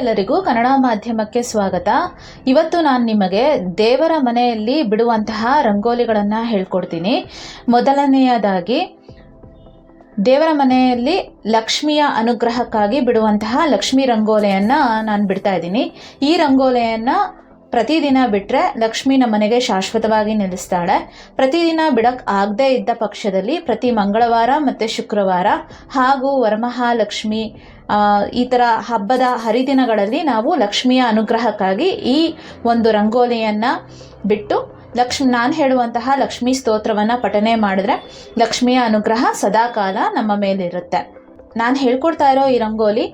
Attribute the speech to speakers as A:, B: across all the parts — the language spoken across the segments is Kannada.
A: ಎಲ್ಲರಿಗೂ ಕನ್ನಡ ಮಾಧ್ಯಮಕ್ಕೆ ಸ್ವಾಗತ. ಇವತ್ತು ನಾನು ನಿಮಗೆ ದೇವರ ಮನೆಯಲ್ಲಿ ಬಿಡುವಂತಹ ರಂಗೋಲಿಗಳನ್ನು ಹೇಳ್ಕೊಡ್ತೀನಿ. ಮೊದಲನೆಯದಾಗಿ, ದೇವರ ಮನೆಯಲ್ಲಿ ಲಕ್ಷ್ಮಿಯ ಅನುಗ್ರಹಕ್ಕಾಗಿ ಬಿಡುವಂತಹ ಲಕ್ಷ್ಮಿ ರಂಗೋಲಿಯನ್ನು ನಾನು ಬಿಡ್ತಾ ಇದ್ದೀನಿ. ಈ ರಂಗೋಲಿಯನ್ನು ಪ್ರತಿದಿನ ಬಿಟ್ಟರೆ ಲಕ್ಷ್ಮಿ ನಮ್ಮನೆಗೆ ಶಾಶ್ವತವಾಗಿ ನಿಲ್ಲಿಸ್ತಾಳೆ ಪ್ರತಿದಿನ ಬಿಡಕ್ಕೆ ಆಗದೇ ಇದ್ದ ಪಕ್ಷದಲ್ಲಿ ಪ್ರತಿ ಮಂಗಳವಾರ ಮತ್ತು ಶುಕ್ರವಾರ ಹಾಗೂ ವರಮಹಾಲಕ್ಷ್ಮಿ ಈ ಥರ ಹಬ್ಬದ ಹರಿದಿನಗಳಲ್ಲಿ ನಾವು ಲಕ್ಷ್ಮಿಯ ಅನುಗ್ರಹಕ್ಕಾಗಿ ಈ ಒಂದು ರಂಗೋಲಿಯನ್ನು ಬಿಟ್ಟು ಲಕ್ಷ್ಮಿ, ನಾನು ಹೇಳುವಂತಹ ಲಕ್ಷ್ಮಿ ಸ್ತೋತ್ರವನ್ನು ಪಠನೆ ಮಾಡಿದ್ರೆ ಲಕ್ಷ್ಮಿಯ ಅನುಗ್ರಹ ಸದಾಕಾಲ ನಮ್ಮ ಮೇಲಿರುತ್ತೆ. ನಾನು ಹೇಳ್ಕೊಡ್ತಾ ಇರೋ ಈ ರಂಗೋಲಿ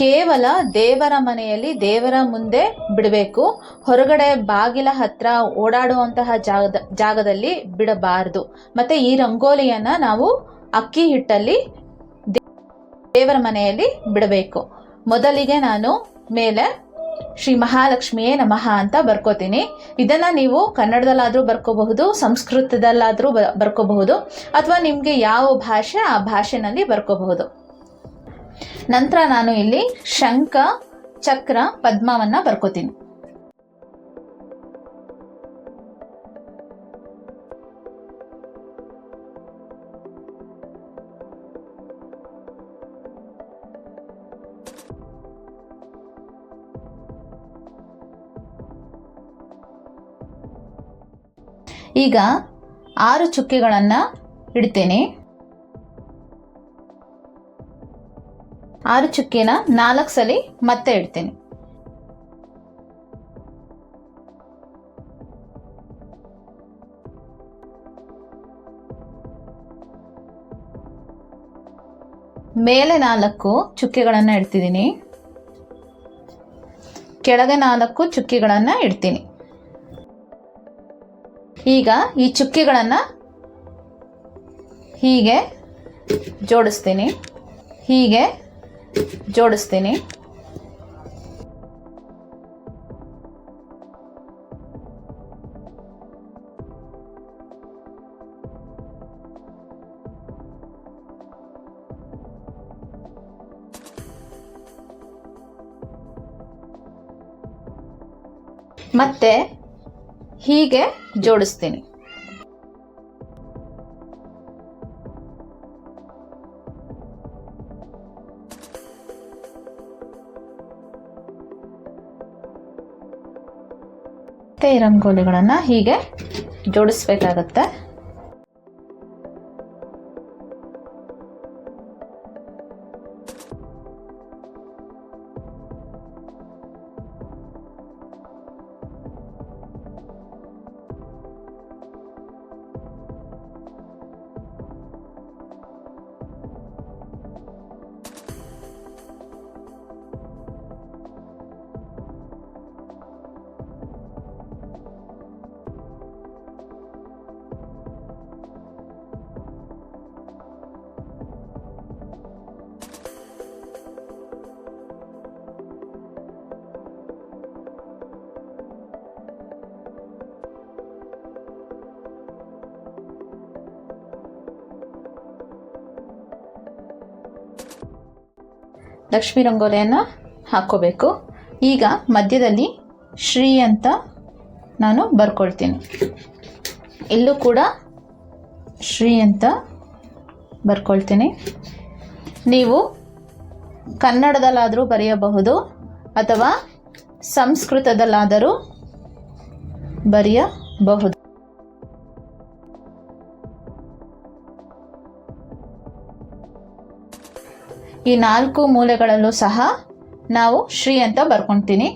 A: ಕೇವಲ ದೇವರ ಮನೆಯಲ್ಲಿ ದೇವರ ಮುಂದೆ ಬಿಡಬೇಕು, ಹೊರಗಡೆ ಬಾಗಿಲ ಹತ್ರ ಓಡಾಡುವಂತಹ ಜಾಗದ, ಜಾಗದಲ್ಲಿ ಬಿಡಬಾರದು. ಮತ್ತು ಈ ರಂಗೋಲಿಯನ್ನು ನಾವು ಅಕ್ಕಿ ಹಿಟ್ಟಲ್ಲಿ ದೇವರ ಮನೆಯಲ್ಲಿ ಬಿಡಬೇಕು. ಮೊದಲಿಗೆ ನಾನು ಮೇಲೆ ಶ್ರೀ ಮಹಾಲಕ್ಷ್ಮಿಯೇ ನಮಃ ಅಂತ ಬರ್ಕೋತೀನಿ. ಇದನ್ನ ನೀವು ಕನ್ನಡದಲ್ಲಾದರೂ ಬರ್ಕೋಬಹುದು, ಸಂಸ್ಕೃತದಲ್ಲಾದರೂ ಬರ್ಕೋಬಹುದು, ಅಥವಾ ನಿಮಗೆ ಯಾವ ಭಾಷೆ ಆ ಭಾಷೆನಲ್ಲಿ ಬರ್ಕೋಬಹುದು. ನಂತರ ನಾನು ಇಲ್ಲಿ ಶಂಖ, ಚಕ್ರ, ಪದ್ಮವನ್ನ ಬರ್ಕೋತೀನಿ. ಈಗ ಆರು ಚುಕ್ಕೆಗಳನ್ನು ಇಡ್ತೇನೆ. ಆರು ಚುಕ್ಕಿನ ನಾಲ್ಕು ಸಲ ಮತ್ತೆ ಇಡ್ತೇನೆ. ಮೇಲೆ ನಾಲ್ಕು ಚುಕ್ಕೆಗಳನ್ನು ಇಡ್ತಿದ್ದೀನಿ. ಕೆಳಗೆ ನಾಲ್ಕು ಚುಕ್ಕೆಗಳನ್ನು ಇಡ್ತೀನಿ. ಈಗ ಈ ಚುಕ್ಕೆಗಳನ್ನು ಹೀಗೆ ಜೋಡಿಸ್ತೀನಿ. ಹೀಗೆ ಜೋಡಿಸ್ತೀನಿ. ಮತ್ತೆ ಹೀಗೆ ಜೋಡಿಸ್ತೀನಿ. ಈ ರಂಗೋಲಿಗಳನ್ನು ಹೀಗೆ ಜೋಡಿಸ್ಬೇಕಾಗತ್ತೆ. ಲಕ್ಷ್ಮಿ ರಂಗೋಲಿಯನ್ನು ಹಾಕ್ಕೋಬೇಕು. ಈಗ ಮಧ್ಯದಲ್ಲಿ ಶ್ರೀ ಅಂತ ನಾನು ಬರ್ಕೊಳ್ತೀನಿ. ಇಲ್ಲೂ ಕೂಡ ಶ್ರೀ ಅಂತ ಬರ್ಕೊಳ್ತೀನಿ. ನೀವು ಕನ್ನಡದಲ್ಲಾದರೂ ಬರೆಯಬಹುದು ಅಥವಾ ಸಂಸ್ಕೃತದಲ್ಲಾದರೂ ಬರೆಯಬಹುದು. ಈ ನಾಲ್ಕು ಮೂಲೆಗಳಲ್ಲೂ ಸಹ ನಾವು ಶ್ರೀ ಅಂತ ಬರ್ಕೊತೀನಿ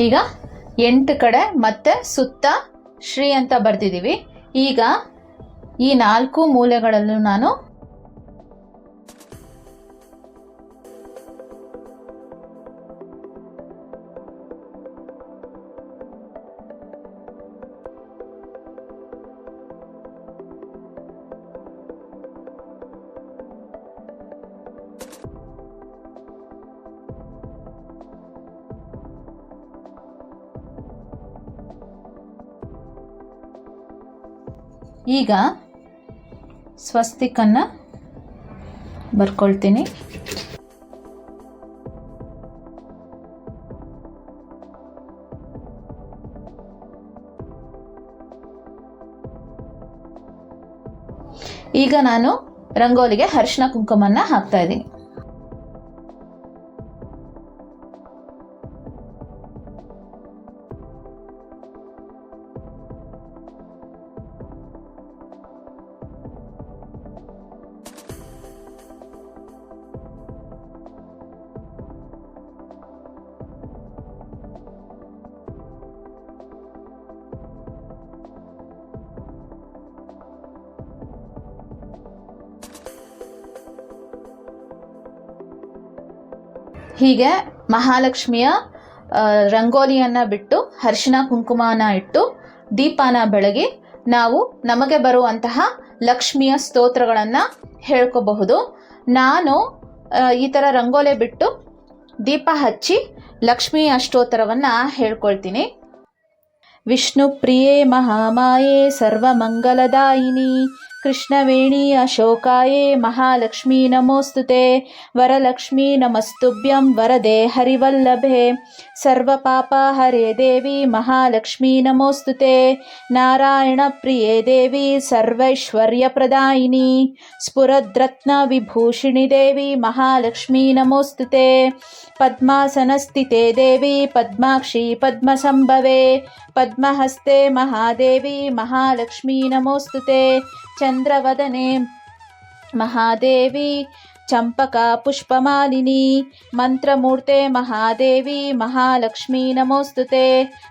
A: ಈಗ ಎಂಟು ಕಡೆ ಮತ್ತೆ ಸುತ್ತ ಶ್ರೀ ಅಂತ ಬರ್ತಿದ್ದೀವಿ. ಈಗ ಈ ನಾಲ್ಕು ಮೂಲೆಗಳಲ್ಲೂ ನಾನು ಈಗ ಸ್ವಸ್ತಿಕನ್ನು ಬರ್ಕೊಳ್ತೀನಿ. ಈಗ ನಾನು ರಂಗೋಲಿಗೆ ಅರಿಶಿನ ಕುಂಕುಮನ್ನ ಹಾಕ್ತಾ ಇದ್ದೀನಿ. ಹೀಗೆ ಮಹಾಲಕ್ಷ್ಮಿಯ ರಂಗೋಲಿಯನ್ನು ಬಿಟ್ಟು ಅರಿಶಿನ ಕುಂಕುಮನ ಇಟ್ಟು ದೀಪನ ಬೆಳಗಿ ನಾವು ನಮಗೆ ಬರುವಂತಹ ಲಕ್ಷ್ಮಿಯ ಸ್ತೋತ್ರಗಳನ್ನು ಹೇಳ್ಕೋಬಹುದು. ನಾನು ಈ ಥರ ರಂಗೋಲೆ ಬಿಟ್ಟು ದೀಪ ಹಚ್ಚಿ ಲಕ್ಷ್ಮಿ ಅಷ್ಟೋತ್ತರವನ್ನು ಹೇಳ್ಕೊಳ್ತೀನಿ. ವಿಷ್ಣು ಪ್ರಿಯೇ ಮಹಾಮಾಯೇ ಸರ್ವಮಂಗಲದಾಯಿನಿ. कृष्णवेणी अशोकाये, महालक्ष्मी नमोऽस्तु वरलक्ष्मी नमस्तुभ्यं, वरदे हरिवल्लभे। सर्वपापा देवी, महालक्ष्मी नमोऽस्तु ते। नारायणप्रिये देवी, सर्वैश्वर्यप्रदायिनी। स्फुरद्रत्नविभूषिणि देवी, महालक्ष्मी नमोऽस्तु पद्मासनस्थिते देवी, पद्माक्षी पद्मसम्भवे पद्महस्ते महादेवी, महालक्ष्मी नमोऽस्तु चंद्रवदने महादेवी, चम्पकपुष्पमालिनी मंत्रमूर्ते महादेवी, महालक्ष्मी नमोऽस्तु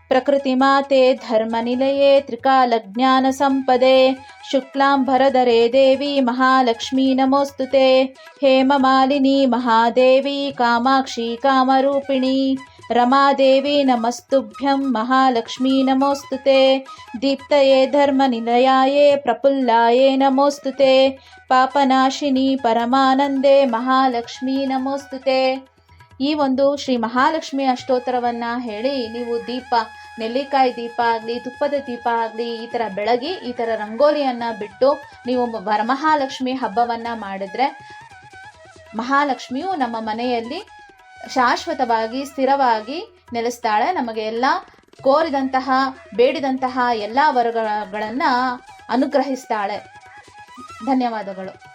A: प्रकृतिमाते धर्मनिलये त्रिकालज्ञानसम्पदे। शुक्लाम्भरधरे देवी, महालक्ष्मी नमोस्तुते हेममालिनी, महादेवी, कामाक्षी, कामरूपिणी। ರಮಾದೇವಿ ನಮಸ್ತುಭ್ಯಂ ಮಹಾಲಕ್ಷ್ಮೀ ನಮೋಸ್ತುತೆ, ದೀಪ್ತಯೇ ಧರ್ಮನಿಲಯಾಯೇ ಪ್ರಫುಲ್ಲಾಯೇ ನಮೋಸ್ತುತೆ, ಪಾಪನಾಶಿನಿ ಪರಮಾನಂದೇ ಮಹಾಲಕ್ಷ್ಮೀ ನಮೋಸ್ತುತೆ. ಈ ಒಂದು ಶ್ರೀ ಮಹಾಲಕ್ಷ್ಮಿ ಅಷ್ಟೋತ್ತರವನ್ನು ಹೇಳಿ ನೀವು ದೀಪ, ನೆಲ್ಲಿಕಾಯಿ ದೀಪ ಆಗಲಿ, ತುಪ್ಪದ ದೀಪ ಆಗಲಿ, ಈ ಥರ ಬೆಳಗಿ, ಈ ಥರ ರಂಗೋಲಿಯನ್ನು ಬಿಟ್ಟು ನೀವು ವರಮಹಾಲಕ್ಷ್ಮಿ ಹಬ್ಬವನ್ನು ಮಾಡಿದ್ರೆ ಮಹಾಲಕ್ಷ್ಮಿಯು ನಮ್ಮ ಮನೆಯಲ್ಲಿ ಶಾಶ್ವತವಾಗಿ ಸ್ಥಿರವಾಗಿ ನೆಲೆಸ್ತಾಳೆ. ನಮಗೆ ಎಲ್ಲ ಕೋರಿದಂತಹ ಬೇಡಿದಂತಹ ಎಲ್ಲ ವರಗಳನ್ನು ಅನುಗ್ರಹಿಸ್ತಾಳೆ. ಧನ್ಯವಾದಗಳು.